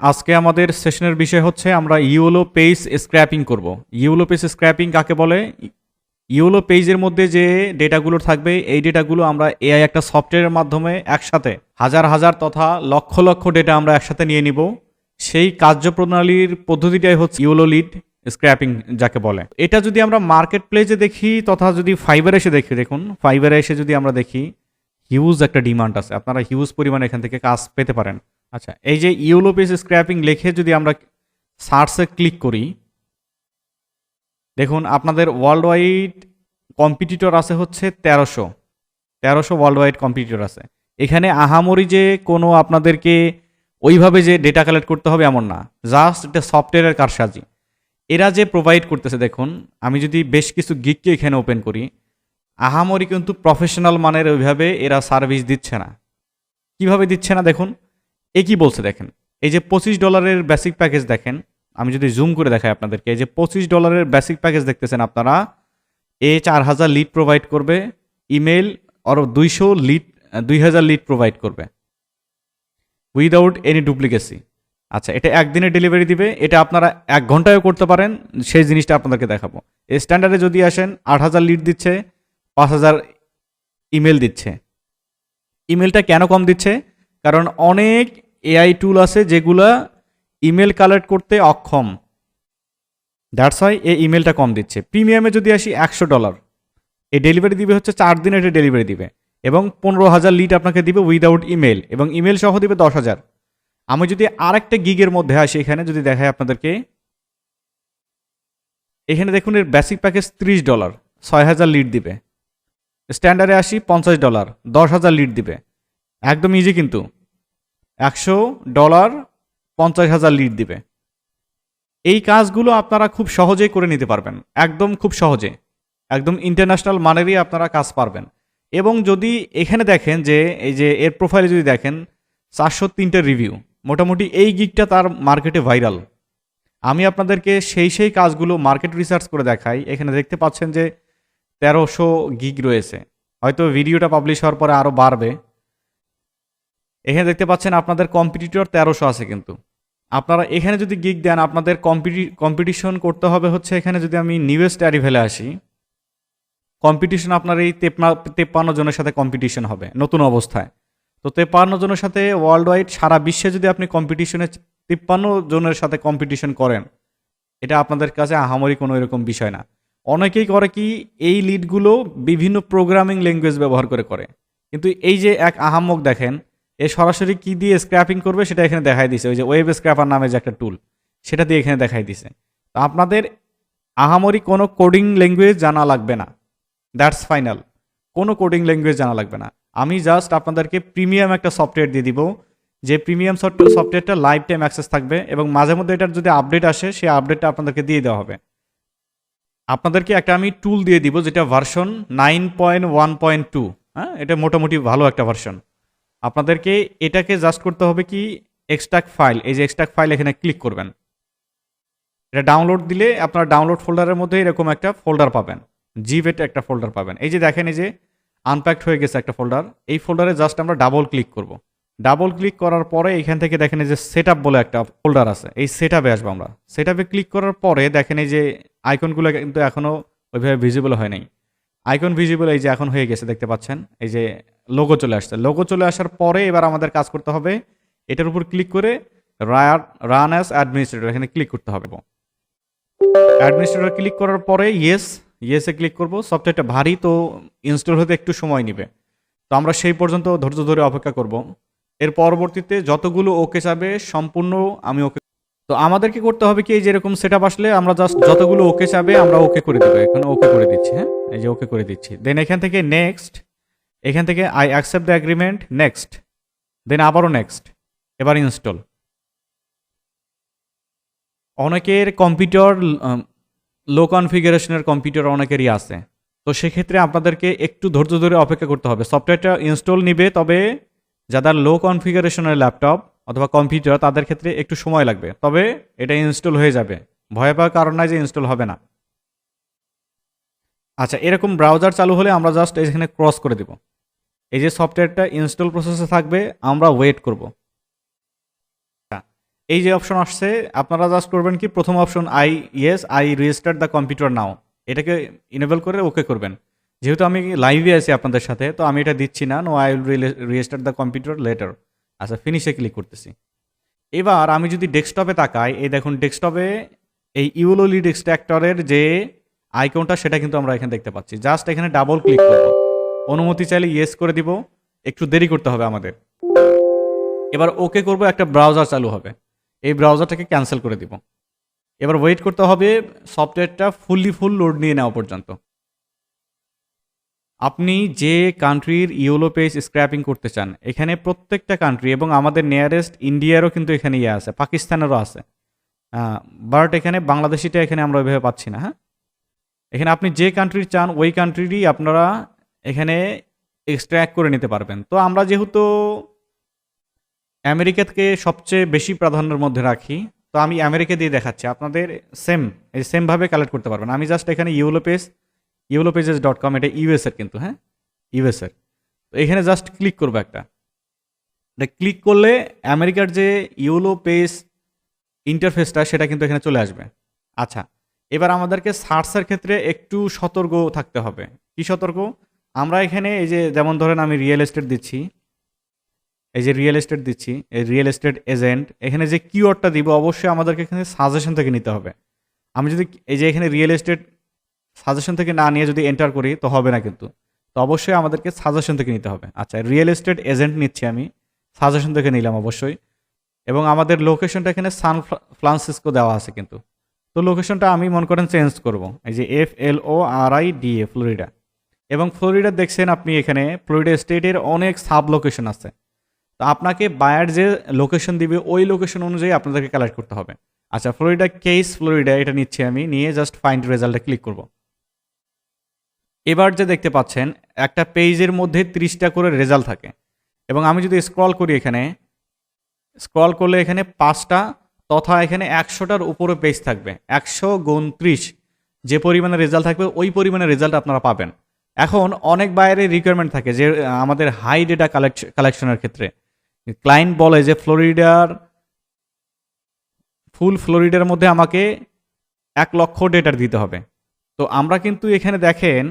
আজকে আমাদের সেশনের বিষয় হচ্ছে আমরা ইউলো পেজ স্ক্র্যাপিং করব। ইউলো পেজ স্ক্র্যাপিং কাকে বলে? ইউলো পেজের মধ্যে যে ডেটাগুলো থাকবে, এই ডেটাগুলো আমরা এআই একটা সফটওয়্যারের মাধ্যমে একসাথে হাজার হাজার তথা লক্ষ লক্ষ ডেটা আমরা একসাথে নিয়ে নিব। সেই কার্যপ্রণালীর পদ্ধতিটাই হচ্ছে ইউলো লিড স্ক্র্যাপিং যাকে বলে। এটা যদি আমরা মার্কেট প্লেসে দেখি তথা যদি ফাইবারে এসে দেখি, দেখুন, ফাইবারে এসে যদি আমরা দেখি, হিউজ একটা ডিমান্ড আছে। আপনারা হিউজ পরিমাণে এখান থেকে কাজ পেতে পারেন। আচ্ছা এই যে ইউলো পেজ স্ক্র্যাপিং লিখে যদি আমরা সার্চে ক্লিক করি, দেখুন আপনাদের ওয়ার্ল্ড ওয়াইড কম্পিটিটর আছে হচ্ছে তেরোশো। তেরোশো ওয়ার্ল্ড ওয়াইড কম্পিটিটর আছে। এখানে আহামরি যে কোনো আপনাদেরকে ওইভাবে যে ডেটা কালেক্ট করতে হবে এমন না জাস্ট এটা সফটওয়্যারের কারসাজি। এরা যে প্রোভাইড করতেছে, দেখুন, আমি যদি বেশ কিছু গিককে এখানে ওপেন করি, আহামরি কিন্তু প্রফেশনাল মানের ওইভাবে এরা সার্ভিস দিচ্ছে না। কীভাবে দিচ্ছে না, দেখুন এ কি বলছে দেখেন? এই যে পঁচিশ ডলারের বেসিক প্যাকেজ দেখেন, আমি যদি জুম করে দেখাই আপনাদেরকে, এই যে পঁচিশ ডলারের বেসিক প্যাকেজ দেখতেছেন আপনারা, এ চার হাজার লিড প্রোভাইড করবে ইমেল আর দুইশো লিড দুই হাজার লিড প্রোভাইড করবে। উইদাউট এনি ডুপ্লিকেসি আচ্ছা এটা একদিনে ডেলিভারি দিবে, এটা আপনারা এক ঘন্টায়ও করতে পারেন, সেই জিনিসটা আপনাদেরকে দেখাবো। এই স্ট্যান্ডার্ডে যদি আসেন, আট হাজার লিড দিচ্ছে, পাঁচ হাজার ইমেল দিচ্ছে। ইমেলটা কেন কম দিচ্ছে? কারণ অনেক এআই টুল আছে যেগুলা ইমেল কালেক্ট করতে অক্ষম। দ্যাটস হয় এই ইমেলটা কম দিচ্ছে। প্রিমিয়ামে যদি আসি একশো ডলার এই ডেলিভারি দিবে হচ্ছে চার দিনে এটা ডেলিভারি দিবে। এবং পনেরো হাজার লিড আপনাকে দিবে উইদাউট ইমেল এবং ইমেল সহ দিবে দশ হাজার। আমি যদি আরেকটা গিগের মধ্যে আসি এখানে, যদি দেখাই আপনাদেরকে। এখানে দেখুন, এর বেসিক প্যাকেজ ত্রিশ ডলার ছয় হাজার লিড দিবে। স্ট্যান্ডার্ডে আসি পঞ্চাশ ডলার দশ হাজার লিড দিবে। একদম ইজি কিন্তু। একশো ডলার পঞ্চাশ হাজার লিড দিবে। এই কাজগুলো আপনারা খুব সহজেই করে নিতে পারবেন। একদম খুব সহজে। একদম ইন্টারন্যাশনাল মানেরই আপনারা কাজ পারবেন। এবং যদি এখানে দেখেন যে, এই যে এর প্রোফাইলে যদি দেখেন, চারশো তিনটে রিভিউ মোটামুটি এই গিকটা তার মার্কেটে ভাইরাল আমি আপনাদেরকে সেই সেই কাজগুলো মার্কেট রিসার্চ করে দেখাই। এখানে দেখতে পাচ্ছেন যে তেরোশো গিগ রয়েছে। হয়তো ভিডিওটা পাবলিশ হওয়ার পরে আরও বাড়বে। এখানে দেখতে পাচ্ছেন আপনাদের কম্পিটিটর তেরোশো আছে কিন্তু। আপনারা এখানে যদি গিগ দেন, আপনাদের কম্পিটি কম্পিটিশন করতে হবে হচ্ছে এখানে যদি আমি নিউয়েস্ট অ্যারিভেলে আসি কম্পিটিশন আপনার এই তেপ্পা তেপ্পান্ন জনের সাথে কম্পিটিশন হবে, নতুন অবস্থায়। তো তেপ্পান্ন জনের সাথে ওয়ার্ল্ড ওয়াইড সারা বিশ্বে যদি আপনি কম্পিটিশনে তিপ্পান্ন জনের সাথে কম্পিটিশন করেন, এটা আপনাদের কাছে আহামরি কোনো এরকম বিষয় না। অনেকেই করে কি, এই লিডগুলো বিভিন্ন প্রোগ্রামিং ল্যাঙ্গুয়েজ ব্যবহার করে করে। কিন্তু এই যে এক আহাম্মক দেখেন এ সরাসরি কি দিয়ে স্ক্র্যাপিং করবে সেটা এখানে দেখাই দিছে। ওই যে ওয়েব স্ক্র্যাপার নামে যে একটা টুল সেটা দিয়ে এখানে দেখাই দিছে। তো আপনাদের আহামরি কোনো কোডিং ল্যাঙ্গুয়েজ জানা লাগবে না। দ্যাটস ফাইনাল কোনো কোডিং ল্যাঙ্গুয়েজ জানা লাগবে না। আমি জাস্ট আপনাদেরকে প্রিমিয়াম একটা সফটওয়্যার দিয়ে দিব, যে প্রিমিয়াম সফটওয়্যারটা লাইফ টাইম অ্যাক্সেস থাকবে এবং মাঝে মধ্যে এটার যদি আপডেট আসে, সেই আপডেটটা আপনাদেরকে দিয়ে দেওয়া হবে। আপনাদেরকে একটা আমি টুল দিয়ে দিব, যেটা version nine point one point two হ্যাঁ এটা মোটামুটি ভালো একটা ভার্সন আপনাদেরকে এটাকে জাস্ট করতে হবে কি এক্সট্রাক্ট ফাইল এই যে এক্সট্রাক্ট ফাইল এখানে ক্লিক করবেন। এটা ডাউনলোড দিলে আপনার ডাউনলোড ফোল্ডারের মধ্যে এরকম একটা ফোল্ডার পাবেন। জিভেট একটা ফোল্ডার পাবেন। এই যে দেখেন, এই যে আনপ্যাক্ট হয়ে গেছে একটা ফোল্ডার এই ফোল্ডারে জাস্ট আমরা ডাবল ক্লিক করব। ডাবল ক্লিক করার পরে এখান থেকে দেখেন, এই যে সেট বলে একটা ফোল্ডার আছে। এই সেট আপে আসব আমরা। সেট আপে ক্লিক করার পরে দেখেন, এই যে আইকনগুলো কিন্তু এখনও ওইভাবে ভিজিবল হয় নাই। আইকন ভিজিবল এই যে এখন হয়ে গেছে, দেখতে পাচ্ছেন? এই যে লোগো চলে আসছে। লোগো চলে আসার পরে এবার আমাদের কাজ করতে হবে এটার উপর ক্লিক করে রান অ্যাজ অ্যাডমিনিস্ট্রেটর এখানে ক্লিক করতে হবে। অ্যাডমিনিস্ট্রেটর ক্লিক করার পরে ইয়েস ইয়েসে ক্লিক করব। সফটওয়্যারটা ভারী, তো ইনস্টল হতে একটু সময় নেবে। তো আমরা সেই পর্যন্ত ধৈর্য ধরে অপেক্ষা করব। এর পরবর্তীতে যতগুলো ওকে চাবে সম্পূর্ণ আমি ওকে তো আমাদেরকে করতে হবে কি, এই যেরকম সেট আসলে আমরা জাস্ট যতগুলো ওকে চাবে আমরা ওকে করে দেবো। এখন ওকে করে দিচ্ছি হ্যাঁ? এই যে ওকে করে দিচ্ছি। দেন এখান থেকে নেক্সট এখান থেকে I accept the agreement next then আবারও নেক্সট এবার ইনস্টল অনেকের কম্পিউটার লো কনফিগারেশনের কম্পিউটার অনেকেরই আছে। তো সেক্ষেত্রে আপনাদেরকে একটু ধৈর্য ধরে অপেক্ষা করতে হবে। সফটওয়্যারটা ইনস্টল নিবে, তবে যাদের লো কনফিগারেশনের ল্যাপটপ অথবা কম্পিউটার তাদের ক্ষেত্রে একটু সময় লাগবে। তবে এটা ইনস্টল হয়ে যাবে। ভয় পাওয়ার কারণ নাই যে ইনস্টল হবে না। আচ্ছা এরকম ব্রাউজার চালু হলে আমরা জাস্ট এখানে ক্রস করে দেব। এই যে সফটওয়্যারটা ইনস্টল প্রসেসে থাকবে, আমরা ওয়েট করব। এই যে অপশন আসছে, আপনারা জাস্ট করবেন কি, প্রথম option I yes I register the computer now এটাকে ইনেবল করে ওকে করবেন। যেহেতু আমি লাইভে আছি আপনাদের সাথে, তো আমি এটা দিচ্ছি না। No I will register the computer later আচ্ছা ফিনিশে ক্লিক করতেছি। এবার আমি যদি ডেস্কটপে তাকাই, এই দেখুন ডেস্কটপে এই ইউলো লিড এক্সট্রাক্টরের যে আইকনটা সেটা কিন্তু আমরা এখানে দেখতে পাচ্ছি। জাস্ট এখানে ডাবল ক্লিক করব। অনুমতি চাইলে ইয়েস করে দিব। একটু দেরি করতে হবে আমাদের। এবার ওকে করব, একটা ব্রাউজার চালু হবে। এই ব্রাউজারটাকে ক্যান্সেল করে দিব। এবার ওয়েট করতে হবে সফটওয়্যারটা ফুললি ফুল লোড নিয়ে নেওয়া পর্যন্ত। আপনি যে কান্ট্রির ইউলো পেজ স্ক্র্যাপিং করতে চান, এখানে প্রত্যেকটা কান্ট্রি এবং আমাদের নিয়ারেস্ট ইন্ডিয়ারও কিন্তু এখানে ইয়ে আছে, পাকিস্তানেরও আছে। বাট এখানে বাংলাদেশিটা এখানে আমরা ওইভাবে পাচ্ছি না হ্যাঁ? এখানে আপনি যে কান্ট্রির চান, ওই কান্ট্রিরই আপনারা এখানে এক্সট্র্যাক্ট করে নিতে পারবেন। তো আমরা যেহেতু আমেরিকাকে সবচেয়ে বেশি প্রাধান্যের মধ্যে রাখি, তো আমি আমেরিকা দিয়ে দেখাচ্ছি। আপনাদের সেম এই সেমভাবে কালেক্ট করতে পারবেন। আমি জাস্ট এখানে yellow page yellow pages dot com এটা ইউএসের কিন্তু হ্যাঁ? ইউএসের তো এখানে জাস্ট ক্লিক করব একটা। এটা ক্লিক করলে আমেরিকার যে ইউলো পেজ ইন্টারফেসটা সেটা কিন্তু এখানে চলে আসবে। আচ্ছা এবার আমাদেরকে সার্চের ক্ষেত্রে একটু সতর্ক থাকতে হবে। কি সতর্ক? আমরা এখানে এই যে, যেমন ধরেন আমি রিয়েল এস্টেট দিচ্ছি, এই যে রিয়েল এস্টেট দিচ্ছি, এই রিয়েল এস্টেট এজেন্ট এখানে যে কিওয়ার্ডটা দিব, অবশ্যই আমাদেরকে এখানে সাজেশন থেকে নিতে হবে। আমি যদি, এই যে এখানে রিয়েল এস্টেট সাজেশন থেকে না নিয়ে যদি এন্টার করি, তো হবে না কিন্তু। তো অবশ্যই আমাদেরকে সাজেশন থেকে নিতে হবে। আচ্ছা রিয়েল এস্টেট এজেন্ট নিচ্ছি আমি। সাজেশন থেকে নিলাম অবশ্যই। এবং আমাদের লোকেশনটা এখানে সান ফ্রান্সিসকো দেওয়া আছে কিন্তু। তো লোকেশনটা আমি মনে করেন চেঞ্জ করব। এই যে F L O R I D A Florida এবং ফ্লোরিডা দেখছেন আপনি এখানে ফ্লোরিডা স্টেটের অনেক সাব লোকেশন আছে। তো আপনাকে বায়ার যে লোকেশন দিবে, ওই লোকেশন অনুযায়ী আপনাদেরকে কালেক্ট করতে হবে। আচ্ছা ফ্লোরিডা কেস ফ্লোরিডা এটা নিচ্ছি আমি। নিয়ে জাস্ট ফাইন্ড রেজাল্টে ক্লিক করব। এবার যে দেখতে পাচ্ছেন, একটা পেজের মধ্যে ত্রিশটা করে রেজাল্ট থাকে। এবং আমি যদি স্ক্রল করি এখানে, স্ক্রল করলে এখানে পাঁচটা তথা এখানে একশোটার উপরে পেজ থাকবে। একশো গুণত্রিশ যে পরিমাণে রেজাল্ট থাকবে, ওই পরিমাণে রেজাল্ট আপনারা পাবেন। এখন অনেক বাইরে রিকোয়ারমেন্ট থাকে যে আমাদের হাই ডেটা কালেক্ট কালেকশনের ক্ষেত্রে। ক্লায়েন্ট বলে যে, ফ্লোরিডার, ফুল ফ্লোরিডার মধ্যে আমাকে এক লক্ষ ডেটার দিতে হবে। তো আমরা কিন্তু এখানে দেখেন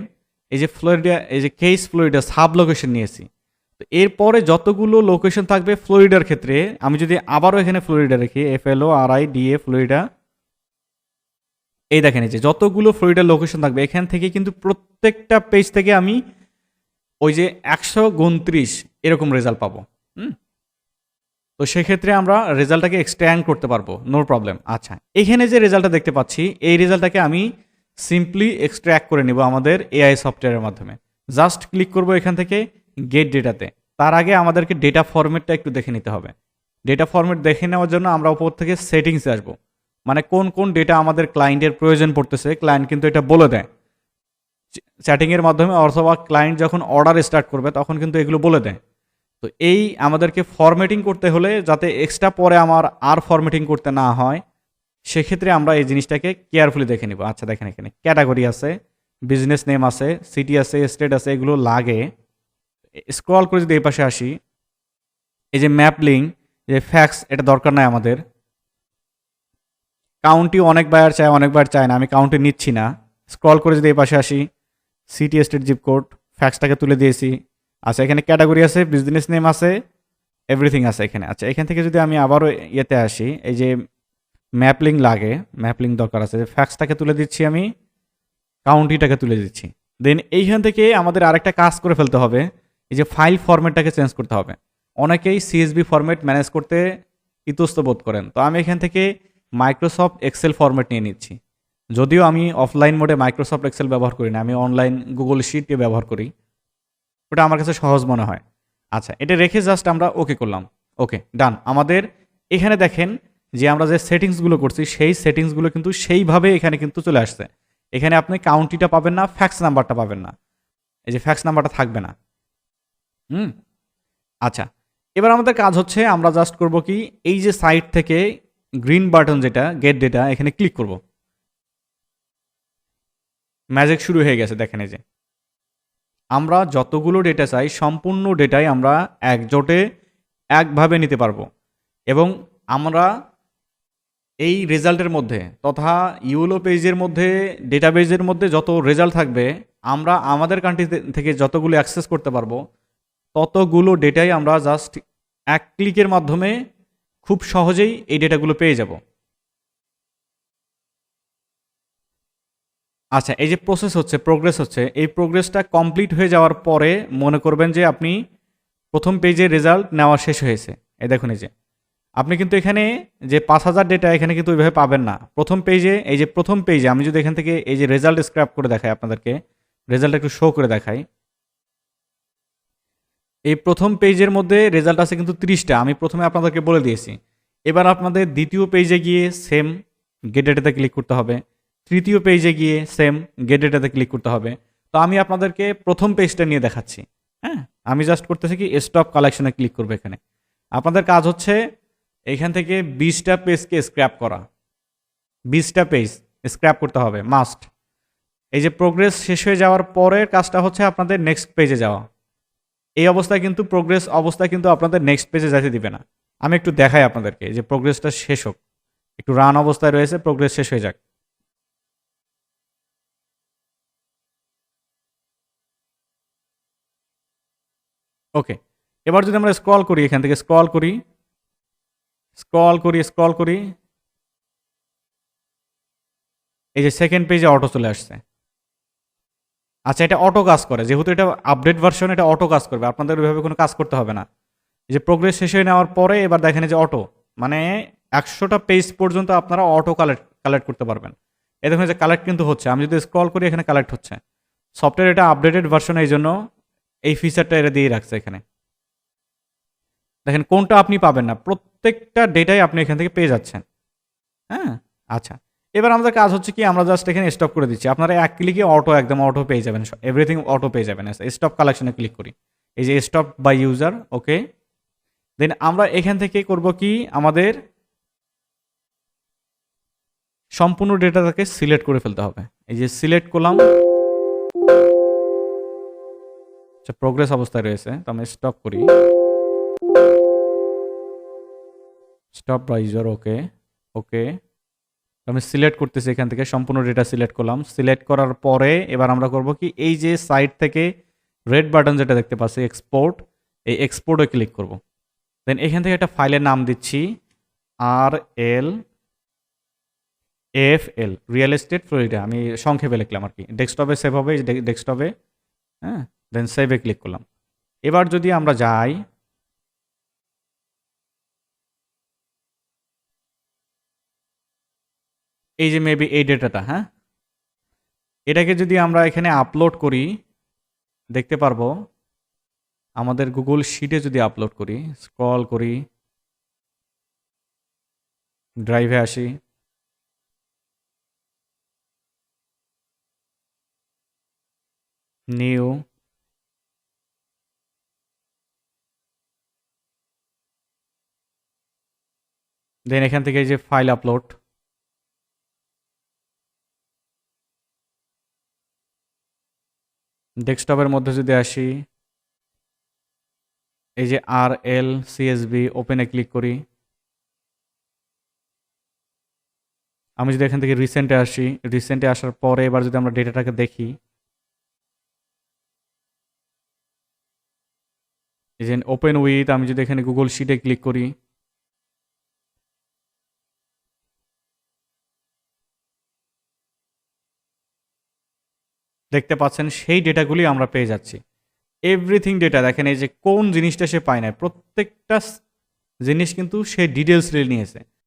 এই যে ফ্লোরিডা, এই যে কেস ফ্লোরিডা সাব লোকেশন নিয়েছি। তো এরপরে যতগুলো লোকেশন থাকবে ফ্লোরিডার ক্ষেত্রে, আমি যদি আবারও এখানে Florida রেখি F R I D A Florida, এই দেখেন এই যে যতগুলো ফ্লোরিডার লোকেশন থাকবে, এখান থেকে কিন্তু প্রত্যেকটা পেজ থেকে আমি ওই যে একশো উনত্রিশ এরকম রেজাল্ট পাবো। হুম? তো সেক্ষেত্রে আমরা রেজাল্টটাকে এক্সট্যান্ড করতে পারব নো প্রবলেম আচ্ছা এখানে যে রেজাল্টটা দেখতে পাচ্ছি, এই রেজাল্টটাকে আমি সিম্পলি এক্সট্র্যাক্ট করে নিব আমাদের এআই সফটওয়্যারের মাধ্যমে। জাস্ট ক্লিক করব এখান থেকে গেট ডেটাতে তার আগে আমাদেরকে ডেটা ফরম্যাটটা একটু দেখে নিতে হবে। ডেটা ফরম্যাট দেখে নেওয়ার জন্য আমরা উপর থেকে সেটিংসে আসব। মানে কোন কোন ডেটা আমাদের ক্লায়েন্টের প্রয়োজন পড়তেছে ক্লায়েন্ট কিন্তু এটা বলে দেয়। চ্যাটিংয়ের মাধ্যমে অথবা ক্লায়েন্ট যখন অর্ডার স্টার্ট করবে, তখন কিন্তু এগুলো বলে দেয়। তো এই আমাদেরকে ফরম্যাটিং করতে হলে যাতে এক্সট্রা পরে আমার আর ফরম্যাটিং করতে না হয় সেক্ষেত্রে আমরা এই জিনিসটাকে কেয়ারফুলি দেখে নিব। আচ্ছা দেখেন এখানে ক্যাটাগরি আছে বিজনেস নেম আছে সিটি আছে স্টেট আছে, এগুলো লাগে। স্ক্রল করে যদি এই পাশে আসি, এই যে ম্যাপ লিঙ্ক যে ফ্যাক্স এটা দরকার নাই আমাদের। কাউন্টি অনেক বায়ার চায়, অনেক বার চায় না, আমি কাউন্টি নিচ্ছি না। স্ক্রল করে যদি এই পাশে আসি সিটি স্টেট জিপ কোড ফ্যাক্সটাকে তুলে দিয়েছি। আচ্ছা এখানে ক্যাটাগরি আছে বিজনেস নেম আছে এভরিথিং আছে এখানে। আচ্ছা এখান থেকে যদি আমি আবারও ইয়েতে আসি, এই যে ম্যাপলিং লাগে, ম্যাপলিং দরকার আছে। যে ফ্যাক্সটাকে তুলে দিচ্ছি আমি, কাউন্টিটাকে তুলে দিচ্ছি। দেন এইখান থেকে আমাদের আরেকটা কাজ করে ফেলতে হবে, এই যে ফাইল ফরম্যাটটাকে চেঞ্জ করতে হবে। অনেকেই সিএসবি ফরম্যাট ম্যানেজ করতে ইতস্ত বোধ করেন। তো আমি এখান থেকে মাইক্রোসফট এক্সেল ফরম্যাট নিয়ে নিচ্ছি। যদিও আমি অফলাইন মোডে মাইক্রোসফট এক্সেল ব্যবহার করি না, আমি অনলাইন গুগল শিটকে ব্যবহার করি। ওটা আমার কাছে সহজ মনে হয়। আচ্ছা এটা রেখে জাস্ট আমরা ওকে করলাম। ওকে ডান আমাদের এখানে দেখেন যে আমরা যে সেটিংসগুলো করছি, সেই সেটিংসগুলো কিন্তু সেইভাবে এখানে কিন্তু চলে আসছে। এখানে আপনি কাউন্টিটা পাবেন না ফ্যাক্স নাম্বারটা পাবেন না। এই যে ফ্যাক্স নাম্বারটা থাকবে না। হুম? আচ্ছা এবার আমাদের কাজ হচ্ছে আমরা জাস্ট করব কি, এই যে সাইট থেকে গ্রিন বাটন যেটা গেট ডেটা এখানে ক্লিক করব। ম্যাজিক শুরু হয়ে গেছে, দেখেন এই যে। আমরা যতগুলো ডেটা চাই, সম্পূর্ণ ডেটাই আমরা একজোটে একভাবে নিতে পারব। এবং আমরা এই রেজাল্টের মধ্যে তথা ইউলো পেজের মধ্যে, ডেটাবেজের মধ্যে যত রেজাল্ট থাকবে, আমরা আমাদের কান্ট্রি থেকে যতগুলো অ্যাক্সেস করতে পারব, ততগুলো ডেটাই আমরা জাস্ট এক ক্লিকের মাধ্যমে খুব সহজেই এই ডেটাগুলো পেয়ে যাব। আচ্ছা এই যে প্রসেস হচ্ছে প্রোগ্রেস হচ্ছে, এই প্রোগ্রেসটা কমপ্লিট হয়ে যাওয়ার পরে মনে করবেন যে আপনি প্রথম পেজের রেজাল্ট নেওয়া শেষ হয়েছে। এ দেখুন এই যে। আপনি কিন্তু এখানে যে পাঁচ হাজার ডেটা এখানে কিন্তু ওইভাবে পাবেন না। প্রথম পেজে এই যে প্রথম পেজে আমি যদি এখান থেকে এই যে রেজাল্ট স্ক্র্যাপ করে দেখাই আপনাদেরকে রেজাল্ট একটু শো করে দেখাই। এই প্রথম পেজের মধ্যে রেজাল্ট আছে কিন্তু তিরিশটা, আমি প্রথমে আপনাদেরকে বলে দিয়েছি। এবার আপনাদের দ্বিতীয় পেজে গিয়ে সেম গেট ডেটাতে ক্লিক করতে হবে। তৃতীয় পেজে গিয়ে সেম গেট ডেটাতে ক্লিক করতে হবে। তো আমি আপনাদেরকে প্রথম পেজটা নিয়ে দেখাচ্ছি হ্যাঁ? আমি জাস্ট করতেছি কি স্টপ কালেকশনে ক্লিক করব এখানে। আপনাদের কাজ হচ্ছে এখান থেকে বিশটা পেজকে স্ক্র্যাপ করা। বিশটা পেজ স্ক্র্যাপ করতে হবে মাস্ট এই যে প্রোগ্রেস শেষ হয়ে যাওয়ার পরের কাজটা হচ্ছে আপনাদের নেক্সট পেজে যাওয়া। এই অবস্থায় কিন্তু প্রোগ্রেস অবস্থায় কিন্তু আপনাদের নেক্সট পেজে যাইতে দিবে না। আমি একটু দেখাই আপনাদেরকে, যে প্রোগ্রেসটা শেষ হোক। একটু রান অবস্থায় রয়েছে প্রোগ্রেস শেষ হয়ে যাক। ওকে এবার যদি আমরা স্ক্রল করি, এখান থেকে স্ক্রল করি স্ক্রল করি স্ক্রল করি। এই যে সেকেন্ড পেজে অটো চলে আসছে। আচ্ছা এটা অটো কাজ করে। যেহেতু এটা আপডেট ভার্সন এটা অটো কাজ করবে। আপনাদের ওইভাবে কোনো কাজ করতে হবে না। এই যে প্রোগ্রেস শেষ হয়ে নেওয়ার পরে এবার দেখেন যে অটো মানে একশোটা পেজ পর্যন্ত আপনারা অটো কালেক্ট কালেক্ট করতে পারবেন। এ দেখুন যে কালেক্ট কিন্তু হচ্ছে। আমি যদি স্ক্রল করি, এখানে কালেক্ট হচ্ছে। সফটওয়্যার এটা আপডেটেড ভার্সন এই জন্য এই ফিচারটা এরা দিয়ে রাখছে এখানে। দেখেন কোনটা আপনি পাবেন না, প্রত্যেকটা ডেটাই আপনি এখান থেকে পেয়ে যাচ্ছেন। হ্যাঁ? আচ্ছা। এবার আমাদের কাজ হচ্ছে কি, আমরা জাস্ট এখানে স্টপ করে দিচ্ছি। আপনারা এক ক্লিকে অটো একদম অটো পেয়ে যাবেন এভরিথিং অটো পেয়ে যাবেন। স্টপ কালেকশনে ক্লিক করি। এই যে stop by user okay then আমরা এখান থেকে করব কি, আমাদের সম্পূর্ণ ডেটাটাকে সিলেক্ট করে ফেলতে হবে। এই যে সিলেক্ট করলাম। আচ্ছা প্রোগ্রেস অবস্থায় রয়েছে, তো আমি স্টপ করি। স্টপ ব্রাউজার ওকে ওকে আমি সিলেক্ট করতেছি এখান থেকে, সম্পূর্ণ ডেটা সিলেক্ট করলাম। সিলেক্ট করার পরে এবার আমরা করব কি, এই যে সাইট থেকে রেড বাটন যেটা দেখতে পাচ্ছি এক্সপোর্ট এই এক্সপোর্টে ক্লিক করব। দেন এখান থেকে একটা ফাইলের নাম দিচ্ছি আর L F L real estate Florida আমি সংক্ষেপে লিখলাম আর কি ডেস্কটপে সেভ হবে ডেস্কটপে হ্যাঁ দেন সেভে ক্লিক করলাম। এবার যদি আমরা যাই এই যে মেবি এই ডেটাটা হ্যাঁ? এটাকে যদি আমরা এখানে আপলোড করি, দেখতে পারব, আমাদের গুগল শিটে যদি আপলোড করি স্ক্রল করি ড্রাইভে আসি নিউ দেন এখান থেকে এই যে ফাইল আপলোড ডেস্কটপের মধ্যে যদি আসি, এই যে আর এল সিএসবি ওপেনে ক্লিক করি। আমি যদি এখান থেকে রিসেন্টে আসি রিসেন্টে আসার পরে এবার যদি আমরা ডেটাটাকে দেখি, এই যে ওপেন উইথ আমি যদি এখানে গুগল শিটে ক্লিক করি দেখতে পাচ্ছেন, সেই ডেটাগুলি আমরা পেয়ে যাচ্ছি। এভরিথিং ডেটা দেখেন এই যে কোন জিনিসটা সে পায় না প্রত্যেকটা জিনিস কিন্তু সে ডিটেলস নিয়েছে।